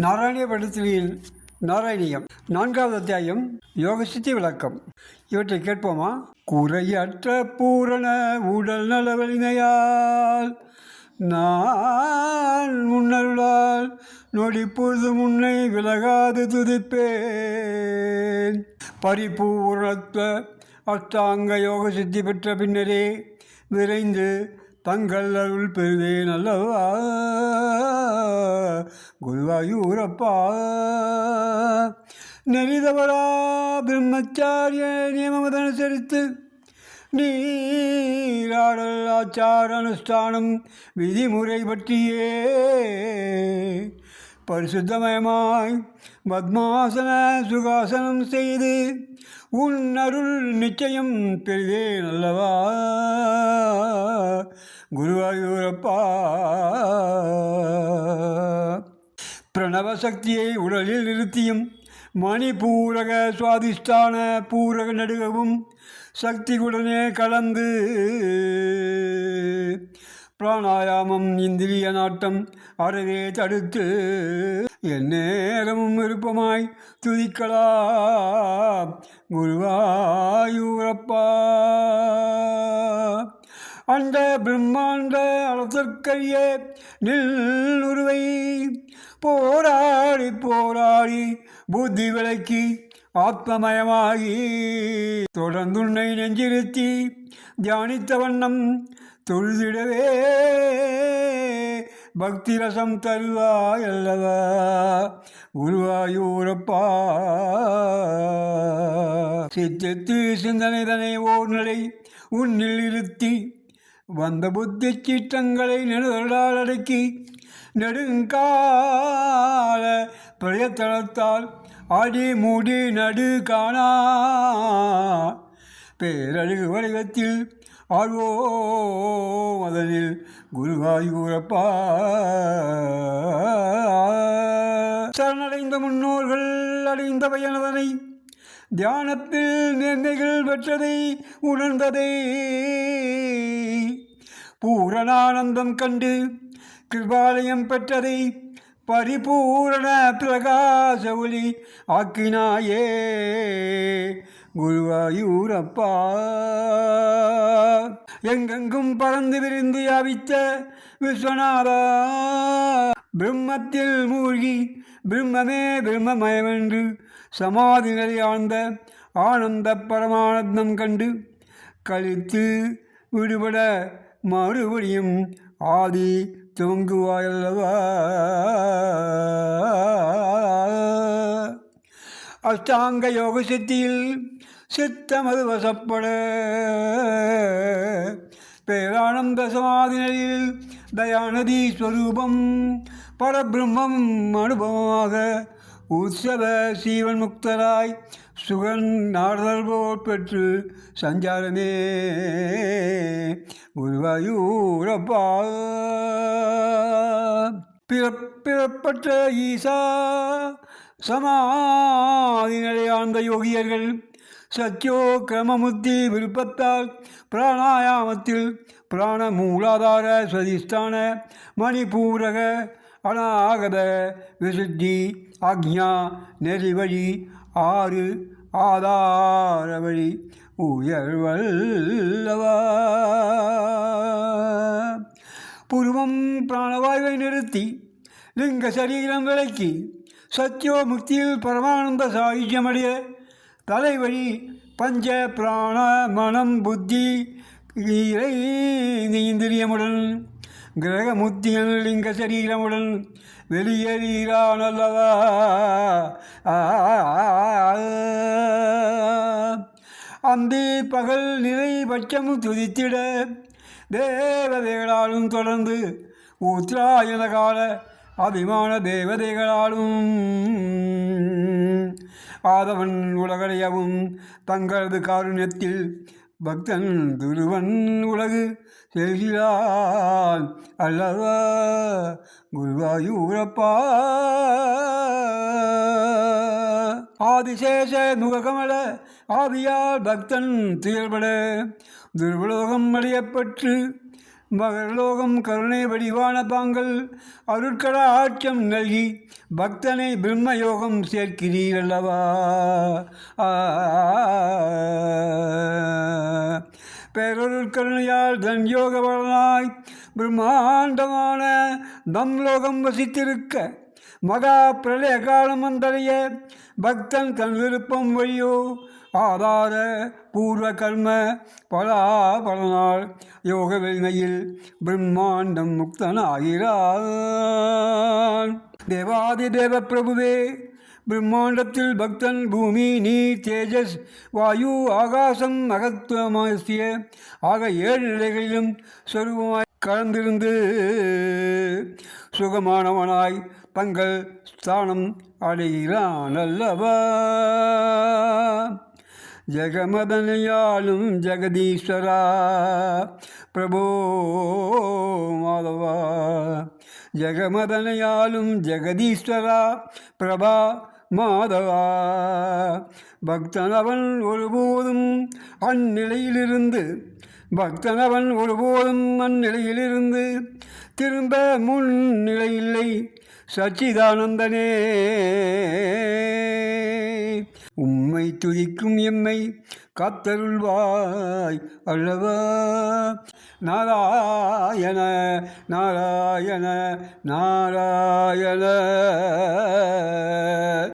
நாராயணிய படத்தில் நாராயணியம். நான்காவது அத்தியாயம் யோகசித்தி விளக்கம். இவற்றை கேட்போமா? குறையற்ற பூரண உடல் நல வலிமையால் நான் முன்னருளால் நொடி பொழுது முன்னை விலகாது துதிப்பேன். பரிபூரணத்த அஷ்டாங்க யோக சித்தி பெற்ற பின்னரே விரைந்து தங்கள் அருள் பெருதே நல்லவா குருவாயூரப்பா. நெறிதவரா பிரம்மச்சாரிய நியமமதனுசரித்து நீராடல் ஆச்சார அனுஷ்டானம் விதிமுறை பற்றியே பரிசுத்தமயமாய் பத்மாசன சுகாசனம் செய்து உன் அருள் நிச்சயம் பெரிதே நல்லவா குருவாயூரப்பா. பிரணவ சக்தியை உடலில் நிறுத்தியும் மணிபூரக சுவாதிஷ்டான பூரக நடுகவும் சக்தியுடனே கலந்து பிராணாயாமம் இந்திரிய நாட்டம் அறவே தடுத்து எந்நேரமும் விருப்பமாய் துதிக்கலாம். குருவாயூரப்பா. அந்த பிரம்மாண்ட அளத்திற்கரிய நில் உருவை போராடி போராடி புத்தி விளக்கி ஆத்மமயமாகி தொடர்ந்துன்னை நெஞ்சிருத்தி தியானித்த வண்ணம் தொழுதிடவே. பக்தி ரசம் தருவாய் அல்லவா உருவாயூரப்பா. சித்தத்து சிந்தனைதனை ஓர் நிலை உன்னில் இருத்தி வந்த புத்தி சீற்றங்களை நெடுதலால் அடக்கி நெடுங்கால பிரயத்தனத்தால் அடி மூடி நடு காணா. பேரழகு வடிவத்தில் ஆழ்வோ மதனில் குருவாயூரப்பா சரணடைந்த முன்னோர்கள் அடைந்த பயனதனை தியானத்தில் நேர்மைகள் பெற்றதை உணர்ந்ததை. பூரணானந்தம் கண்டு கிருபாலயம் பெற்றதை பரிபூரண பிரகாச ஒளி ஆக்கினாயே. குருவாயூரப்பா. எங்கெங்கும் பறந்து விரிந்து அவித்த விஸ்வநாதா. பிரம்மத்தில் மூழ்கி பிரம்மமே பிரம்மமயமென்று சமாதி நிலை ஆழ்ந்த ஆனந்த பரமானந்தம் கண்டு கழித்து விடுபட மறுபடியும் ஆதி துவங்குவாயல்லவா அஷ்டாங்க யோக சித்தியில் சித்தமது வசப்பட. பேரானந்த சமாதி நிலையில் தயாநதி ஸ்வரூபம் பரபிரம்மம் அனுபவமாக உற்சவ சீவன் முக்தராய் சுகன் நாடல் போர் பெற்று சஞ்சாரமே. குருவாயூரப்பா. பிறப்பிறப்பற்ற ஈசா சமாதி நிலையாழ்ந்த யோகியர்கள் சத்யோ கிரமமுத்தி விருப்பத்தால் பிராணாயாமத்தில் பிராண மூலாதார சதிஷ்டான மணிபூரக அநாகத விசுத்தி ஆக்ஞா நெறிவழி ஆறு ஆதார வழி உயர்வல்லவா. புருவம் பிராணவாயுவை நிறுத்தி லிங்க சரீரம் விளக்கி சத்யோ முக்தியில் பரமானந்த சாயுஜ்யமடைய தலைவழி பஞ்ச பிராண மனம் புத்தி இறை இந்திரியமுடன் கிரகமுத்தியன் லிங்க சரீரமுடன் வெளியேறான் அல்லவா அந்தி பகல் நிறை பட்சம் துதித்திட தேவதைகளாலும் தொடர்ந்து உத்ராயண கால அபிமான தேவதைகளாலும் ஆதவன் உலகடையவும் தங்களது காருண்யத்தில் பக்தன் துருவன் உலகு செல்கிறான் அல்லவா? குருவாயூரப்பா. ஆதிசேஷ முககமல ஆவியால் பக்தன் துயர்பட துர்வலோகம் அடையப்பட்டு மகர்லோகம் கருணை வடிவான பாங்கள் அருட்கட ஆட்சம் நல்கி பக்தனை பிரம்மயோகம் சேர்க்கிறீரல்லவா ஆ. பேரொருட்கருணையால் தன்யோக பலனாய் பிரம்மாண்டமான தம் லோகம் வசித்திருக்க மகா பிரளய காலம் வந்தடைய பக்தன் தன் விருப்பம் வழியோ ஆதார பூர்வ கர்ம பலா பலனால் யோக வெளிமையில் பிரம்மாண்டம் முக்தனாகிறான். தேவாதி தேவ பிரபுவே பிரம்மாண்டத்தில் பக்தன் பூமி நீர் தேஜஸ் வாயு ஆகாசம் மகத்துவமாசிய ஆக ஏழு நிலைகளிலும் சொருபமாய் கலந்திருந்து சுகமானவனாய் தங்கள் ஸ்தானம் அடைகிறான் அல்லவா ஜெகமதனையாளும் ஜெகதீஸ்வரா பிரபோ மாதவா? ஜெகமதனையாளும் ஜெகதீஸ்வரா பிரபா மாதவா. பக்தனவன் ஒருபோதும் அந்நிலையிலிருந்து பக்தனவன் ஒருபோதும் அந்நிலையிலிருந்து திரும்ப முன்னிலையில்லை. சச்சிதானந்தனே. உம்மை துதிக்கும் எம்மை காத்தருள்வாய் அல்லவா? நாராயண நாராயண நாராயண.